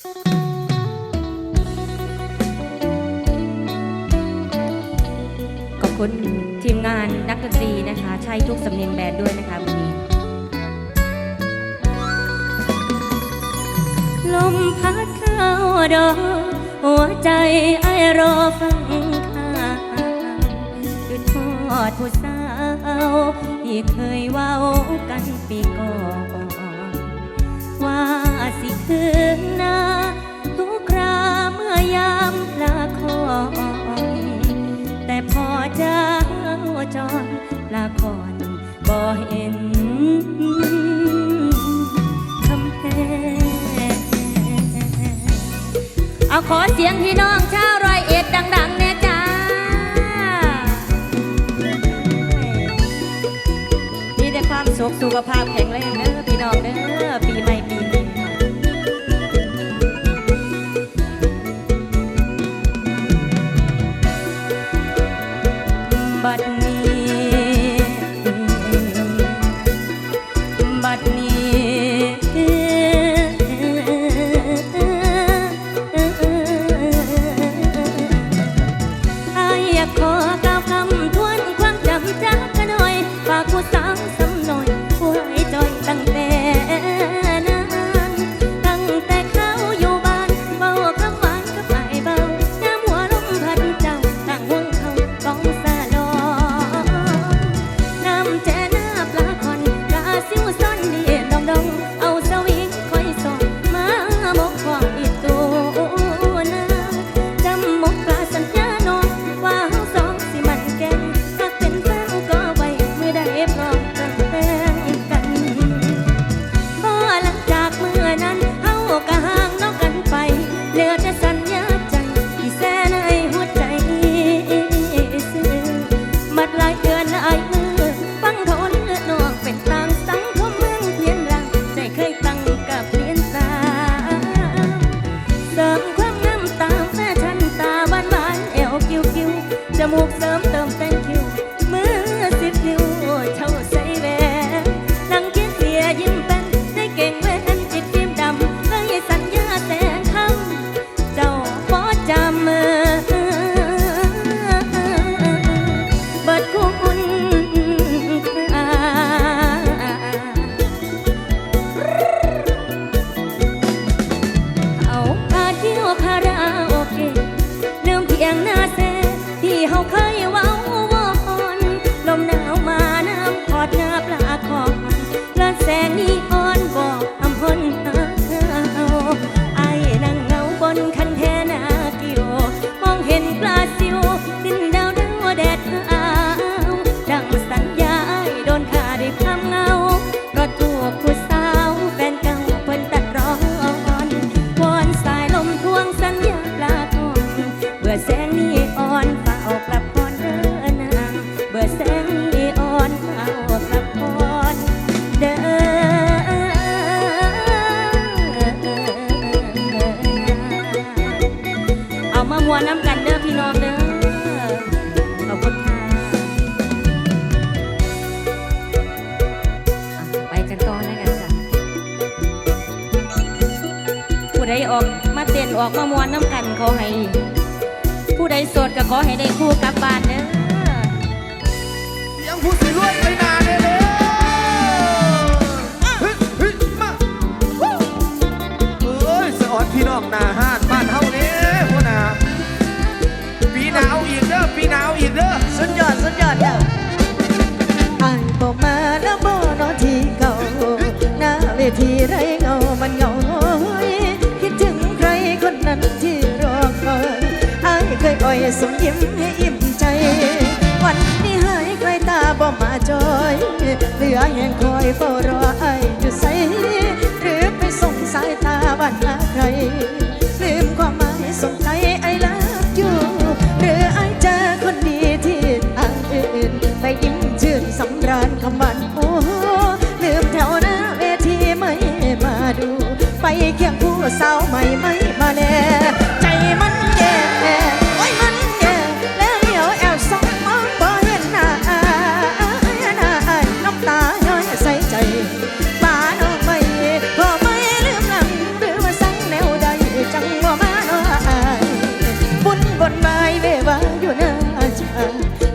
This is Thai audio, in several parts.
ขอบคุณทีมงานนักดนตรีนะคะ ใช้ทุกสำเนียงแบนด์ด้วยนะคะวันนี้ ลมพัดเข้าดอกหัวใจไอรอฟังข่าวคือทอดผู้สาวที่เคยเว้ากันปีก่อนว่าสิคืน สียงพี่น้องชาวร้อยเอ็ดดังๆเนี่ยจ้ามีแต่ความสุขสุขภาพแข็งแรงเด้อ มามวนน้ำกันเด้อพี่น้องเด้อขอบคุณค่ะไปกันต่อแล้วกันจ้ะผู้ใดออกมาเต้นออกมามวนน้ำกันขอให้ ผู้ใดโสดก็ขอให้ได้คู่กลับบ้านเด้อเสียงผู้สิรวยไปนานเลยเลยเฮ้ยเฮ้ยมาเอ้ยสะออนพี่น้องนา ทีไรเงามันเงาโอยคิดถึงใครคนนั้นที่รอคอยอายเคยอ่อยส่งยิ้มให้อิ่มใจ วันนี้หายไกลตาบ่มาจอย เหลือแห่งคอยเฝ้ารออายอยู่ใส สาวใหม่ไม่มาแลใจมันแย่โอ้ยมันแย่แล้วเดี๋ยวแอบส่องมองบ่เห็นหน้าน้ำตาย้อยใส่ใจป้าน้องไม่พอไม่ลืมหลังหรือว่าสังแนวใดจังว่ามาน้บุญบนไม้เววาอยู่หน้าชา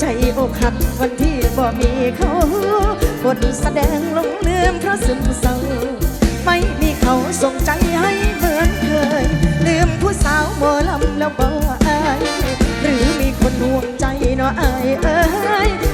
ใจอกหักวันที่บ่มีเขาบทแสดงลงเลื่อมเพราะซึมเศร้าไม่มีเขาส่งใจให้ 哎爱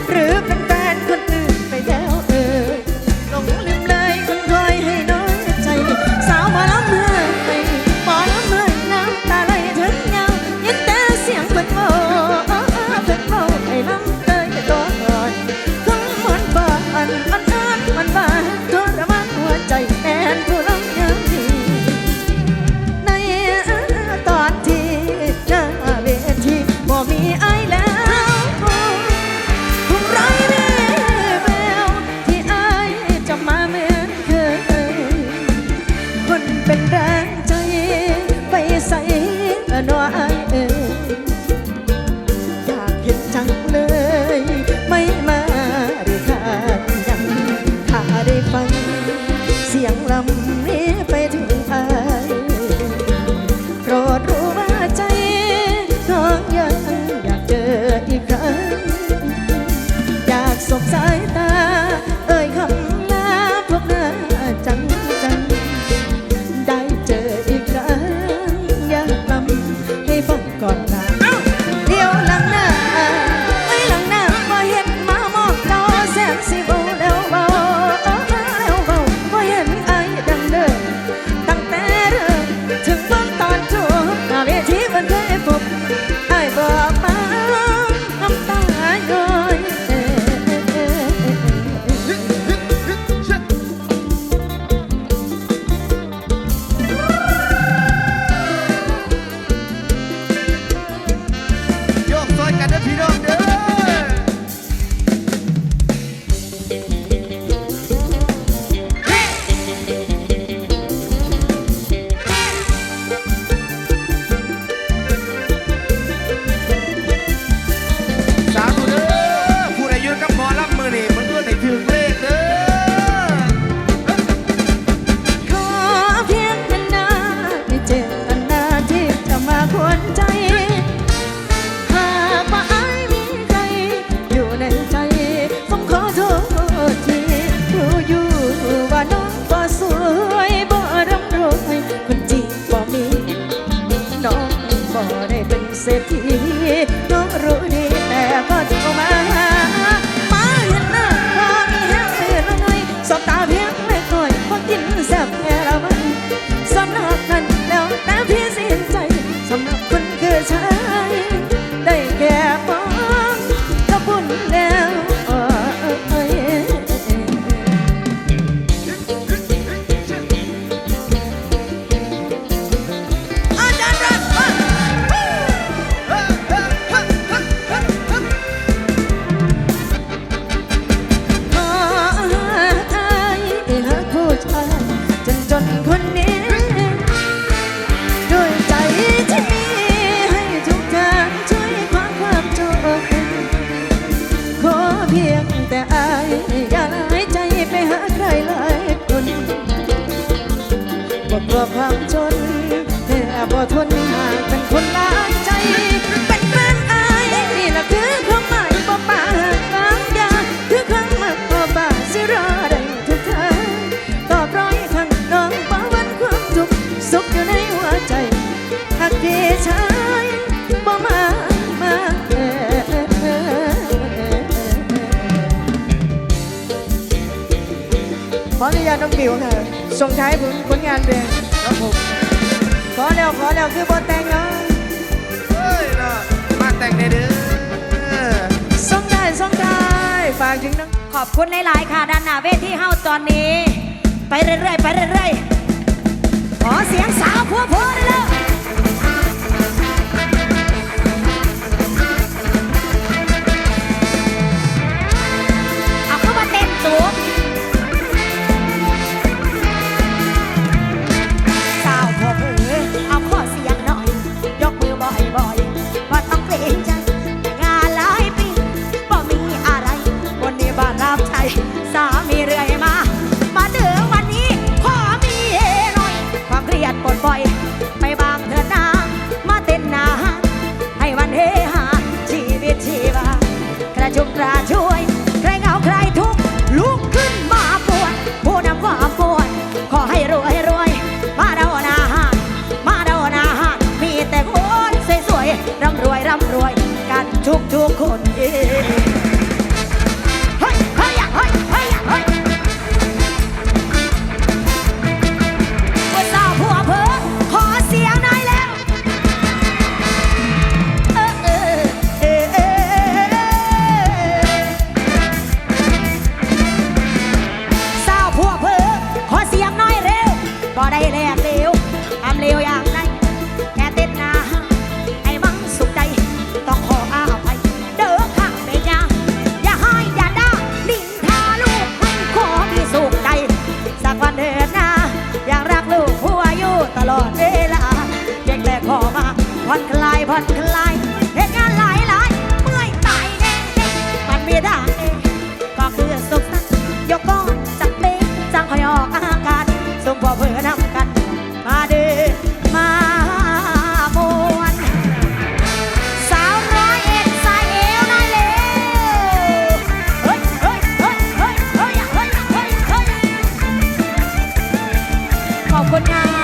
ขออนุญาตน้องบิวค่ะส่งท้ายผลผลงานเพลงครับผมขอแล้วขอแล้วคือบ่แต่งเนาะเฮ้ยเนาะมาแต่งได้เด้อส่งได้ส่งได้ฝากถึงน้อขอบคุณหลาย ๆ ค่ะด้านหน้าเวทีเฮาตอนนี้ ไปเรื่อยๆไปเรื่อยๆขอเสียงสาวผัวผัว อนคลายผ่อนคลายเหตุงานหลายหลายเมื่อยตายแน่มันไม่ได้ก็คือสุขสันต์ยกก้อนจับเป็นจังคอยออกอาการส่งบ่เพื่อนำกัน มาเดินมามวนสาวร้อยเอ็ดสาเอวน้อยเร็วเฮ้ยเฮ้ยเฮ้ยเฮ้ยเฮ้ยเฮ้ยเฮ้ยขอบคุณงาน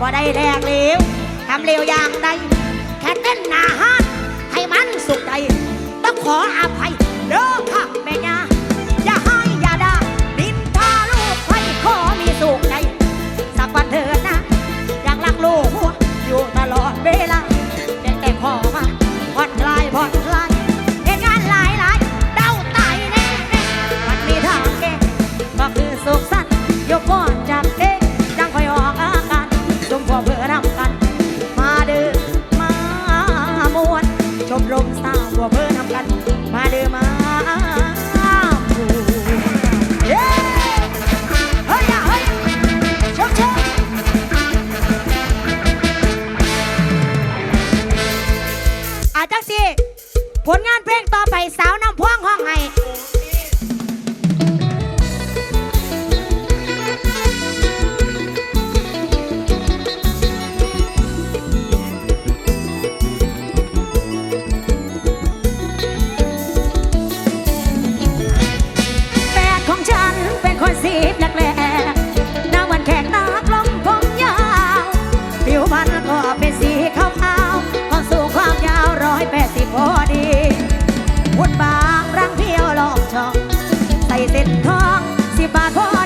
บ่ได้แลกเร็วทำเร็วอย่างใดแค่เต้นหนาฮานให้มันสุขใจ ต้องขออภัยเด้อค่ะแม่ยาอย่าให้อย่าด่าดินทาลูกใครขอมีสุขใจ สักวันเถิดนะ อยากรักลูกหัวอยู่ตลอดเวลา participar. Oh!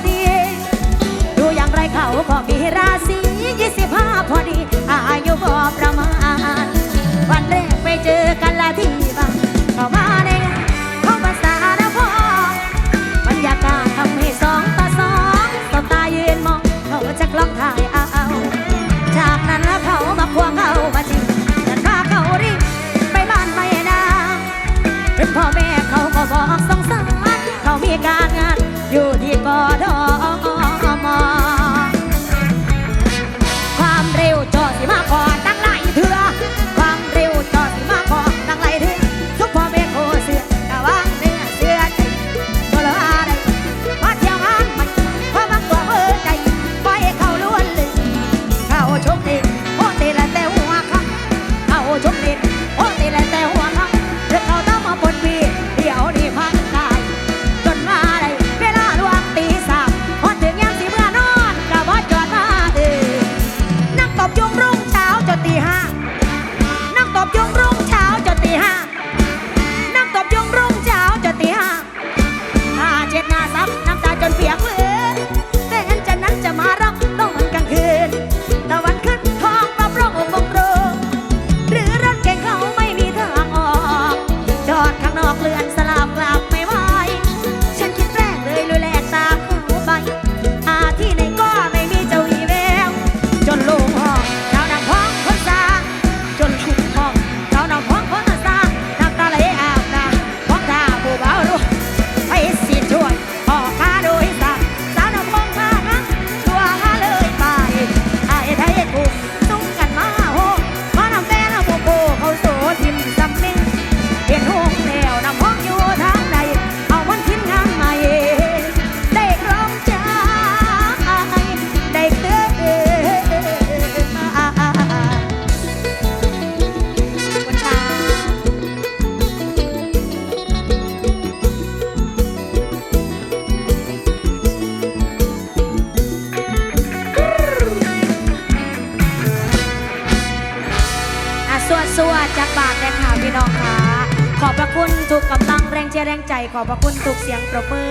น้อ